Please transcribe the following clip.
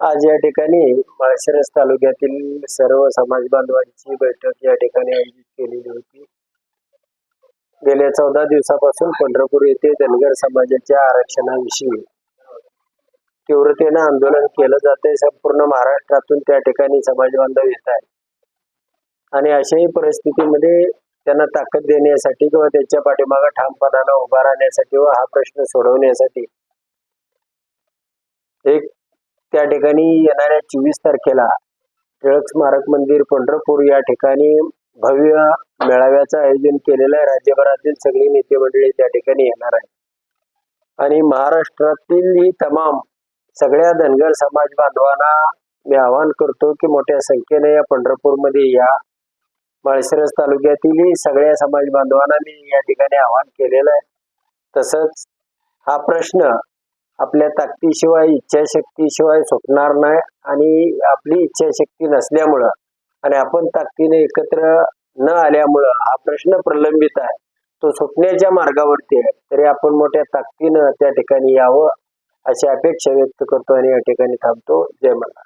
आज या ठिकाणी माळशिरस तालुक्यातील सर्व समाज बांधवांची बैठक या ठिकाणी आयोजित केलेली होती. गेल्या चौदा दिवसापासून पंढरपूर येथे धनगर समाजाच्या आरक्षणाविषयी तीव्रतेनं आंदोलन केलं जाते संपूर्ण महाराष्ट्रातून त्या ठिकाणी समाज बांधव येत आहेत. आणि अशाही परिस्थितीमध्ये त्यांना ताकद देण्यासाठी किंवा त्यांच्या पाठीमागे ठामपणानं उभा राहण्यासाठी व हा प्रश्न सोडवण्यासाठी एक त्या ठिकाणी येणाऱ्या चोवीस तारखेला टिळक स्मारक मंदिर पंढरपूर या ठिकाणी भव्य मेळाव्याचं आयोजन केलेलं आहे. राज्यभरातील सगळी नेते मंडळी त्या ठिकाणी येणार आहे आणि महाराष्ट्रातील ही तमाम सगळ्या धनगर समाज बांधवांना मी आवाहन करतो की मोठ्या संख्येने या पंढरपूरमध्ये या. माळशिरस तालुक्यातील सगळ्या समाज बांधवांना मी या ठिकाणी आवाहन केलेलं आहे. तसंच हा प्रश्न आपल्या ताकदीशिवाय इच्छाशक्तीशिवाय सुटणार नाही आणि आपली इच्छाशक्ती नसल्यामुळं आणि आपण ताकदीने एकत्र न आल्यामुळं हा प्रश्न प्रलंबित आहे. तो सुटण्याच्या मार्गावरती आहे. तरी आपण मोठ्या ताकदीनं त्या ठिकाणी यावं अशी अपेक्षा व्यक्त करतो आणि या ठिकाणी थांबतो. जय मला